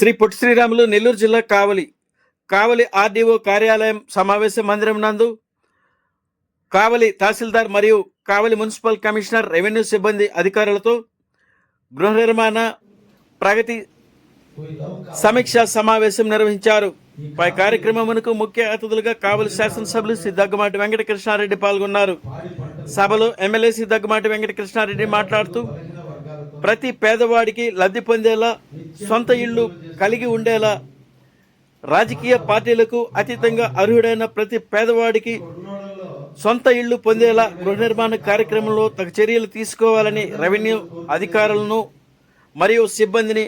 శ్రీ పొట్టి శ్రీరాములు నెల్లూరు జిల్లా కావలి కావలి ఆర్డీఓ కార్యాలయం సమావేశ మందిరం నందు కావలి తహసీల్దార్ మరియు కావలి మున్సిపల్ కమిషనర్ రెవెన్యూ సిబ్బంది అధికారులతో గృహ నిర్మాణ ప్రగతి సమీక్ష సమావేశం నిర్వహించారు. పై కార్యక్రమమునకు ముఖ్య అతిథులుగా కావలి శాసనసభ్యులు శ్రీ దగ్గమాటి వెంకటకృష్ణారెడ్డి పాల్గొన్నారు. సభలో ఎమ్మెల్యే శ్రీ దగ్గమాటి వెంకటకృష్ణారెడ్డి మాట్లాడుతూ ప్రతి పేదవాడికి లబ్ధి పొందేలా సొంత ఇల్లు కలిగి ఉండేలా రాజకీయ పార్టీలకు అతీతంగా అర్హుడైన ప్రతి పేదవాడికి సొంత ఇళ్ళు పొందేలా గృహ నిర్మాణ కార్యక్రమంలో తగు చర్యలు తీసుకోవాలని రెవెన్యూ అధికారులను మరియు సిబ్బందిని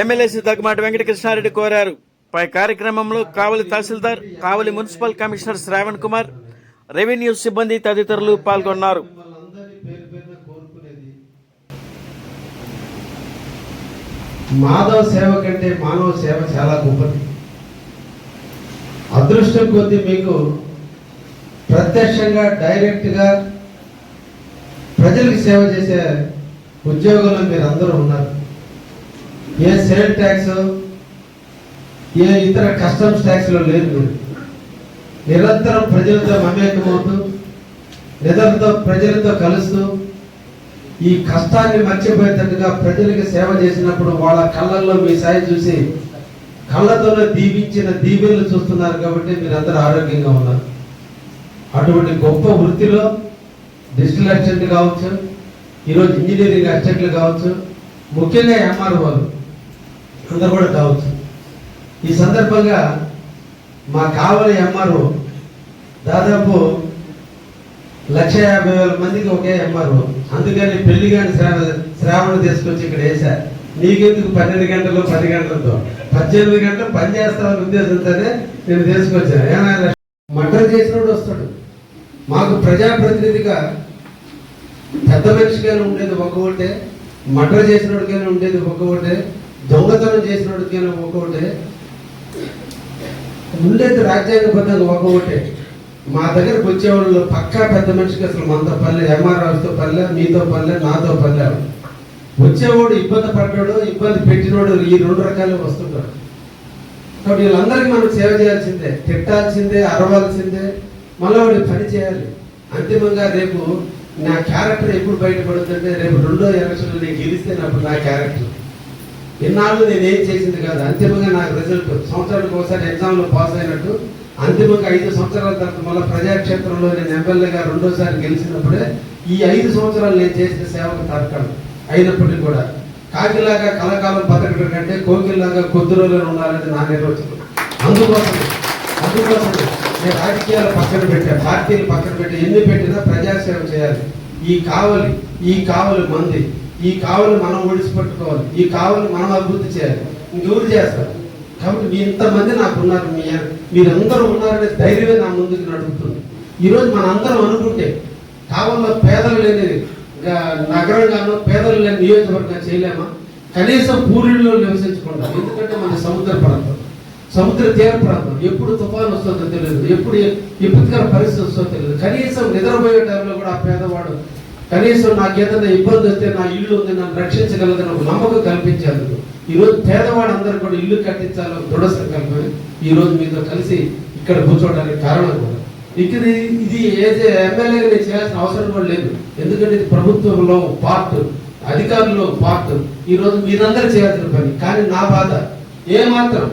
ఎమ్మెల్యే శ్రీ దగ్గమాటి వెంకటకృష్ణారెడ్డి కోరారు. పై కార్యక్రమంలో Kavali tahsildar Kavali municipal commissioner Shravan Kumar revenue సిబ్బంది తదితరులు పాల్గొన్నారు. మాధవ సేవ కంటే మానవ సేవ చాలా గొప్పది. అదృష్టం కొద్ది మీకు ప్రత్యక్షంగా డైరెక్ట్గా ప్రజలకు సేవ చేసే ఉద్యోగంలో మీరు అందరూ ఉన్నారు. ఏ సేల్ ట్యాక్స్ ఏ ఇతర కస్టమ్స్ ట్యాక్స్లో లేదు మీరు. నిరంతరం ప్రజలతో మమేకమవుతూ నిధులతో ప్రజలతో కలుస్తూ ఈ కష్టాన్ని మర్చిపోయేటట్టుగా ప్రజలకు సేవ చేసినప్పుడు వాళ్ళ కళ్ళల్లో మీ సాయి చూసి కళ్ళతోనే దీవించిన దీవెనలు చూస్తున్నారు కాబట్టి మీరందరూ ఆరోగ్యంగా ఉన్నారు. అటువంటి గొప్ప వృత్తిలో డిజిటల్ అసిస్టెంట్ కావచ్చు ఈరోజు ఇంజనీరింగ్ అసిస్టెంట్లు కావచ్చు ముఖ్యంగా ఎంఆర్ఓలు అందరూ కూడా కావచ్చు. ఈ సందర్భంగా మా కావలి ఎంఆర్ఓ దాదాపు లక్ష యాభై వేల మందికి ఒకే ఎంఆర్ఓ అందుకని పెళ్ళి కానీ శ్రావణ శ్రావణ తీసుకొచ్చి ఇక్కడ వేశారు. నీకెందుకు పన్నెండు గంటలు పది గంటలతో? పద్దెనిమిది గంటలు పని చేస్తామని ఉద్దేశంతోనే నేను తీసుకొచ్చాను. ఏమైనా మర్డర్ చేసినోడు వస్తాడు. మాకు ప్రజాప్రతినిధిగా పెద్ద మనిషిగానే ఉండేది ఒక ఓటే మర్డర్ చేసినోడికైనా ఉండేది ఒక ఓటే దొంగతనం చేసినోడికైనా ఒక ఓటే ఉండేది రాజ్యాంగబద్ధంగా ఒక ఒక్కొక్కటే మా దగ్గరకు వచ్చేవాళ్ళు పక్కా పెద్ద మనిషికి అసలు మనతో పల్లె ఎంఆర్ఆర్తో పల్లె మీతో పల్లె నాతో పల్లె వచ్చేవాడు ఇబ్బంది పడ్డాడు ఇబ్బంది పెట్టినోడు ఈ రెండు రకాలు వస్తుంటాడు కాబట్టి వీళ్ళందరికీ మనం సేవ చేయాల్సిందే తిట్టాల్సిందే అరవాల్సిందే మళ్ళీ వాడు పని చేయాలి. అంతిమంగా రేపు నా క్యారెక్టర్ ఎప్పుడు బయటపడుతుందంటే రేపు రెండో ఎలక్షన్లో నేను గెలిస్తే అప్పుడు నా క్యారెక్టర్. ఇన్నాళ్ళు నేను ఏం చేసింది కాదు అంతిమంగా నాకు రిజల్ట్. సంవత్సరానికి ఒకసారి ఎగ్జామ్లో పాస్ అయినట్టు అంతిమంగా ఐదు సంవత్సరాల తర్వాత మళ్ళీ ప్రజాక్షేత్రంలో నేను ఎమ్మెల్యేగా రెండోసారి గెలిచినప్పుడే ఈ ఐదు సంవత్సరాలు నేను చేసిన సేవకు తరకడం అయినప్పటికీ కూడా కాకిలాగా కలకాలం బతకడం కంటే కోకిల్లాగా కొద్ది రోజులు ఉండాలని నా నిర్వచనం. అందుకోసం అందుకోసం నేను రాజకీయాలు పక్కన పెట్టా పార్టీలు పక్కన పెట్టి. ఎన్ని పెట్టినా ప్రజాసేవ చేయాలి. ఈ కావలి ఈ కావలి మంది ఈ కావలి మనం ఒడిసిపెట్టుకోవాలి ఈ కావలి మనం అభివృద్ధి చేయాలి. ఇంకెవరు చేస్తారు? కాబట్టి మీ ఇంతమంది నాకు ఉన్నారు మీ మీరందరూ ఉన్నారనే ధైర్యమే నా ముందుకు నడుపుతుంది ఈరోజు మన అందరం అనుకుంటే కావల్లో పేదలు లేని గా- నగరంగానో పేదలు లేని నియోజకవర్గం చేయలేమా? కనీసం పూరిలో నివసించకుండా ఎందుకంటే మన సముద్ర ప్రాంతం. సముద్ర తీర ప్రాంతం. ఎప్పుడు తుఫాన్ వస్తుందో తెలియదు. ఎప్పుడు ఏ- పరిస్థితి వస్తుందో తెలియదు. కనీసం నిద్రపోయే టైంలో కూడా ఆ పేదవాడు కనీసం నాకు ఏదైనా ఇబ్బంది వస్తే నా ఇల్లు ఉంది నన్ను రక్షించగలదని ఒక నమ్మకం కల్పించేందుకు ఈ రోజు పేదవాడు అందరూ కూడా ఇల్లు కట్టించాలని దృఢ సంకల్పమే ఈ రోజు మీతో కలిసి ఇక్కడ కూర్చోవడానికి కారణం కూడా. ఇక్కడ ఇది ఏదే ఎమ్మెల్యేగా నేను చేయాల్సిన అవసరం కూడా లేదు. ఎందుకంటే ఇది ప్రభుత్వంలో పార్ట్ అధికారుల్లో పార్ట్. ఈ రోజు మీరందరూ చేయాల్సిన పని. కానీ నా బాధ ఏమాత్రం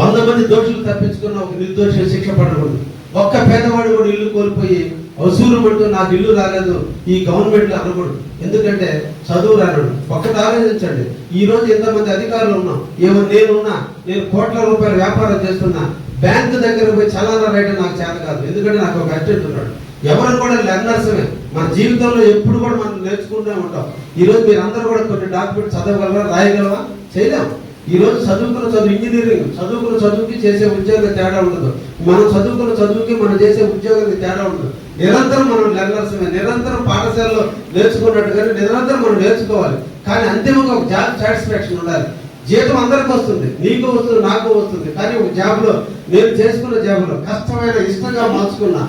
వంద మంది దోషులు తప్పించుకున్న ఒక నిర్దోషి శిక్ష పడకూడదు. ఒక్క పేదవాడు కూడా ఇల్లు కోల్పోయి వసూలు పడుతూ నాకు ఇల్లు రాలేదు ఈ గవర్నమెంట్ అనకూడదు ఎందుకంటే చదువు రానడు ఒక్కటి ఆలోచించండి ఈ రోజు ఎంతమంది అధికారులు ఉన్నాం? ఏమో నేనున్నా నేను కోట్ల రూపాయల వ్యాపారం చేస్తున్నా. బ్యాంకు దగ్గర పోయి చలానా రైట్ నాకు చేత కాదు. ఎందుకంటే నాకు ఒక అర్జెంట్ ఉన్నాడు. ఎవరు కూడా లెర్నర్సమే మన జీవితంలో ఎప్పుడు కూడా మనం నేర్చుకుంటూ ఉంటాం. ఈ రోజు మీరు అందరూ కూడా కొన్ని డాక్యుమెంట్ చదవగలరా రాయగలవా చేయలేము ఈ రోజు చదువుకున్న చదువు ఇంజనీరింగ్. చదువుకున్న చదువుకి చేసే ఉద్యోగం తేడా ఉండదు. మనం చదువుకున్న చదువుకి మనం చేసే ఉద్యోగానికి తేడా ఉండదు. నిరంతరం మనం లెర్నర్సమే నిరంతరం పాఠశాలలో నేర్చుకున్నట్టుగానే నిరంతరం మనం నేర్చుకోవాలి. కానీ అంతిమంగా ఒక జాబ్ సాటిస్ఫాక్షన్ ఉండాలి. జీతం అందరికి వస్తుంది నీకు వస్తుంది నాకు వస్తుంది. కానీ ఒక జాబ్లో నేను చేసుకున్న జాబ్లో కష్టమైన ఇష్టంగా మార్చుకున్నా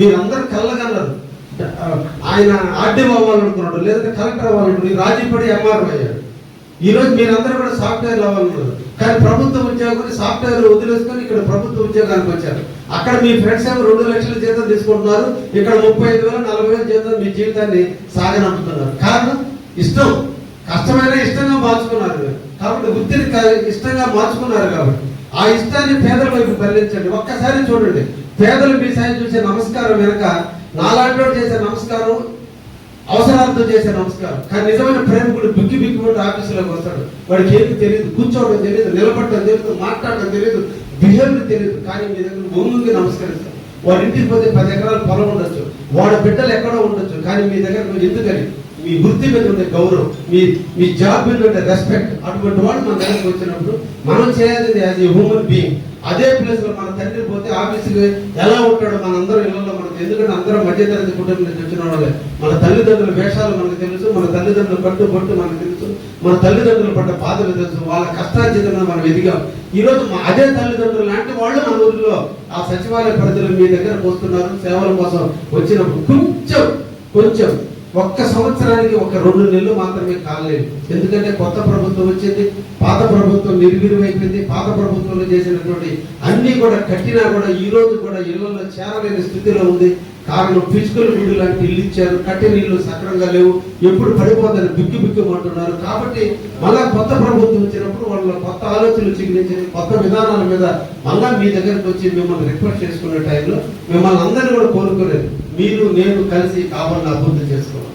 మీరందరూ కళ్ళగన్నారు. ఆయన ఆర్డీఓ అవ్వాలనుకున్నాడు లేదంటే కలెక్టర్ అవ్వాలనుకున్నాడు రాజీపడి ఎంఆర్ఓ అయ్యాడు. ఈరోజు మీరందరూ కూడా సాఫ్ట్వేర్ అవ్వాలనుకున్నారు కానీ ప్రభుత్వ ఉద్యోగులు సాఫ్ట్వేర్ వదిలేసుకొని ఇక్కడ ప్రభుత్వ ఉద్యోగానికి వచ్చారు. అక్కడ మీ ఫ్రెండ్స్ ఏమో రెండు లక్షల జీతం తీసుకుంటున్నారు. ఇక్కడ ముప్పై ఐదు వేలు నలభై వేల జీతం మీ జీవితాన్ని సాగనంపుతున్నారు కారణం? ఇష్టం. కష్టమైన ఇష్టంగా మార్చుకున్నారు కాబట్టి వృత్తిని ఇష్టంగా మార్చుకున్నారు కాబట్టి. ఆ ఇష్టాన్ని పేదల వైపు బలించండి ఒక్కసారి చూడండి. పేదలు మీ సాయం చూసే నమస్కారం వెనక నాలాంటి చేసే నమస్కారం అవసరాలతో చేసే నమస్కారం. కానీ నిజమైన ప్రేమికుడు బిక్కి బిక్కి ఆఫీసులోకి వస్తాడు. వాడికి ఏమి తెలియదు. కూర్చోవడం తెలియదు నిలబడటం తెలియదు మాట్లాడటం తెలియదు. బిహేవియర్ తెలియదు కానీ మీ దగ్గర భూమికి నమస్కరిస్తారు. వాడి ఇంటికి పోతే పది ఎకరాల పొలం ఉండొచ్చు వాడి బిడ్డలు ఎక్కడో ఉండొచ్చు కానీ మీ దగ్గర మీరు ఎందుకని? మీ వృత్తి మీద ఉండే గౌరవం మీ మీ జాబ్ మీద ఉండే రెస్పెక్ట్ అటువంటి వాడు మన దగ్గరకు వచ్చినప్పుడు మనం చేయాల్సింది యాజ్ ఏ హ్యూమన్ బీయింగ్ అదే ప్లేస్లో మన తండ్రి పోతే ఆఫీస్కి ఎలా ఉంటాడో మన అందరం ఇళ్ళలో మనకు ఎందుకంటే అందరం మధ్యతరగతి కుటుంబం నుంచి వచ్చిన వాళ్ళే. మన తల్లిదండ్రుల వేషాలు మనకు తెలుసు మన తల్లిదండ్రుల పట్టు పట్టు మనకు తెలుసు. మన తల్లిదండ్రులు పడ్డ బాధలు తెలుసు వాళ్ళ కష్టార్జితంగా మనం ఎదిగాం. ఈ రోజు అదే తల్లిదండ్రులు లాంటి వాళ్ళు మన ఊరిలో ఆ సచివాలయ పరిధిలో మీ దగ్గరకు వస్తున్నారు సేవల కోసం వచ్చినప్పుడు కొంచెం కొంచెం ఒక్క సంవత్సరానికి ఒక రెండు నెలలు మాత్రమే కాలేదు. ఎందుకంటే కొత్త ప్రభుత్వం వచ్చింది పాత ప్రభుత్వం నిర్వీర్యమైపోయింది పాత ప్రభుత్వంలో చేసినటువంటి అన్నీ కూడా కట్టినా కూడా ఈ రోజు కూడా ఇళ్ళలో చేరలేని స్థితిలో ఉంది. కారణం ఫిజికల్ గుడి లాంటి ఇల్లు ఇచ్చారు. కట్టిన ఇల్లు సక్రంగా లేవు. ఎప్పుడు పడిపోదని బిక్కి బిక్కుమంటున్నారు కాబట్టి మళ్ళా కొత్త ప్రభుత్వం వచ్చినప్పుడు వాళ్ళ కొత్త ఆలోచనలు చిగురించి కొత్త విధానాల మీద మళ్ళా మీ దగ్గరకు వచ్చి మిమ్మల్ని రిక్వెస్ట్ చేసుకునే టైంలో మిమ్మల్ని అందరినీ కూడా కోరుకోలేదు. మీరు నేను కలిసి కావాలని అభివృద్ధి చేసుకోవాలి.